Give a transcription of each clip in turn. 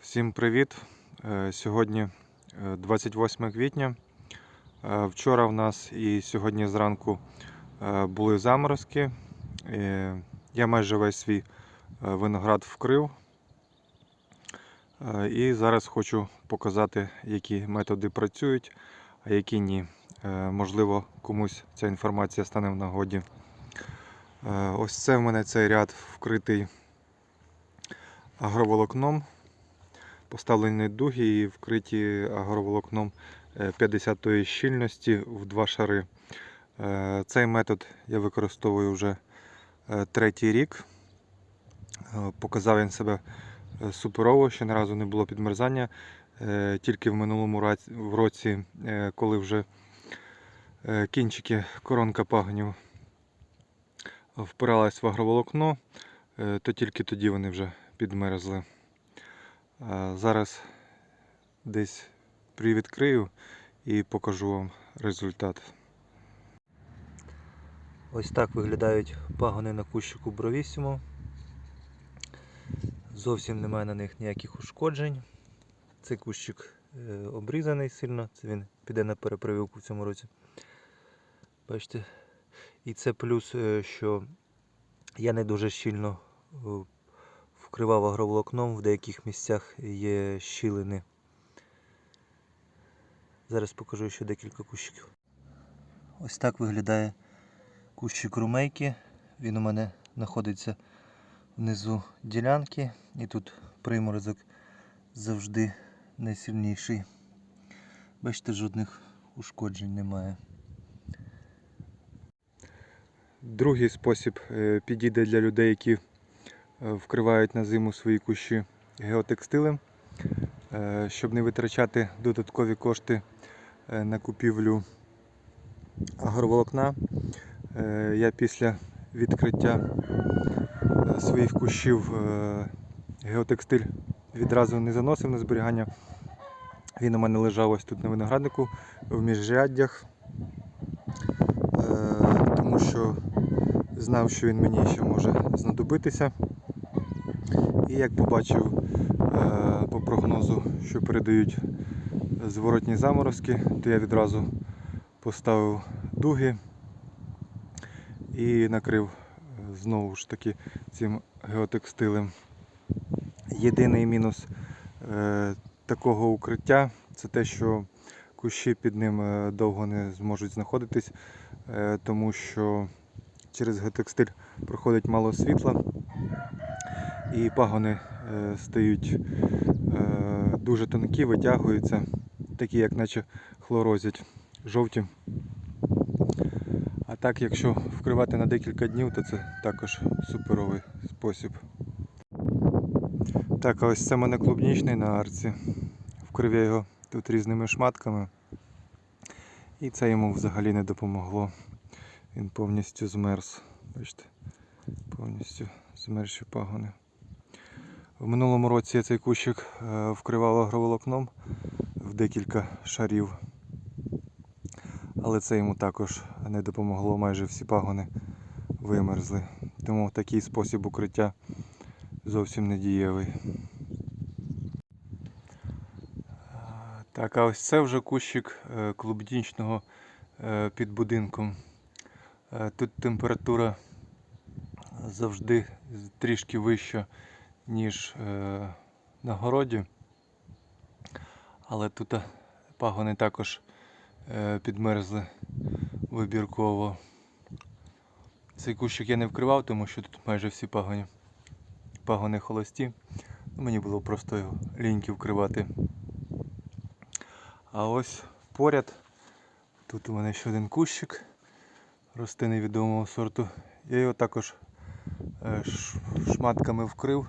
Всім привіт! Е, Сьогодні е, 28 квітня. Е, Вчора в нас і сьогодні зранку е, були заморозки. Е, Я майже весь свій е, виноград вкрив. Е, І зараз хочу показати, які методи працюють, а які ні. Е, Можливо, комусь ця інформація стане в нагоді. Е, Ось це в мене цей ряд вкритий агроволокном поставлені дуги і вкриті агроволокном 50-ї щільності в два шари. Е, Цей метод я використовую вже е, третій рік. Е, Показав він себе е, суперово, ще ні разу не було підмерзання. Е, Тільки в минулому році, е, коли вже е, кінчики коронка пагнів впиралась в агроволокно, е, то тільки тоді вони вже підмерзли. Зараз десь привідкрию і покажу вам результат. Ось так виглядають пагони на кущику бровісімо. Зовсім немає на них ніяких ушкоджень. Цей кущик е, обрізаний сильно, це він піде на перепрививку в цьому році. Бачите? І це плюс, е, що я не дуже щільно е, вкривав агроволокном, в деяких місцях є щілини. Зараз покажу ще декілька кущиків. Ось так виглядає кущик румейки. Він у мене знаходиться внизу ділянки. І тут приморозок завжди найсильніший. Бачите, жодних ушкоджень немає. Другий спосіб е, підійде для людей, які вкривають на зиму свої кущі геотекстилем, Е, щоб не витрачати додаткові кошти е, на купівлю агроволокна. е, Я після відкриття е, своїх кущів е, геотекстиль відразу не заносив на зберігання. Він у мене лежав ось тут на винограднику в міжряддях, е, тому що знав, що він мені ще може знадобитися. І як побачив е, по прогнозу, що передають зворотні заморозки, то я відразу поставив дуги і накрив е, знову ж таки цим геотекстилем. Єдиний мінус е, такого укриття це те, що кущі під ним е, довго не зможуть знаходитись, е, тому що через геотекстиль проходить мало світла і пагони е, стають е, дуже тонкі, витягуються, такі як наче хлорозять, жовті. А так, якщо вкривати на декілька днів, то це також суперовий спосіб. Так, ось це мене клубнічний на арці. Вкрив я його тут різними шматками. І це йому взагалі не допомогло. Він повністю змерз. Бачите, повністю змерзші пагони. В минулому році я цей кущик е, вкривав агроволокном в декілька шарів. Але це йому також не допомогло, майже всі пагони вимерзли. Тому такий спосіб укриття зовсім не дієвий. Так, а ось це вже кущик е, клубнічного е, під будинком. Е, Тут температура завжди трішки вища, ніж е, на городі. Але тут е, пагони також е, підмерзли вибірково. Цей кущик я не вкривав, тому що тут майже всі пагони, пагони холості. Мені було просто ліньки вкривати. А ось поряд тут у мене ще один кущик росте невідомого сорту. Я його також шматками вкрив.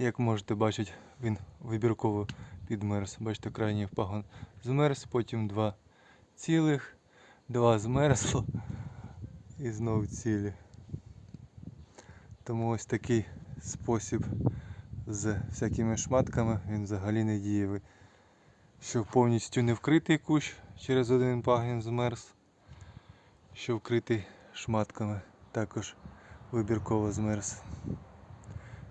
Як можете бачити, він вибірково підмерз. Бачите, крайній пагон змерз, потім два цілих, два змерзло і знову цілі. Тому ось такий спосіб з всякими шматками він взагалі не дієвий. Що повністю не вкритий кущ через один пагін змерз, що вкритий шматками також вибірково змерз.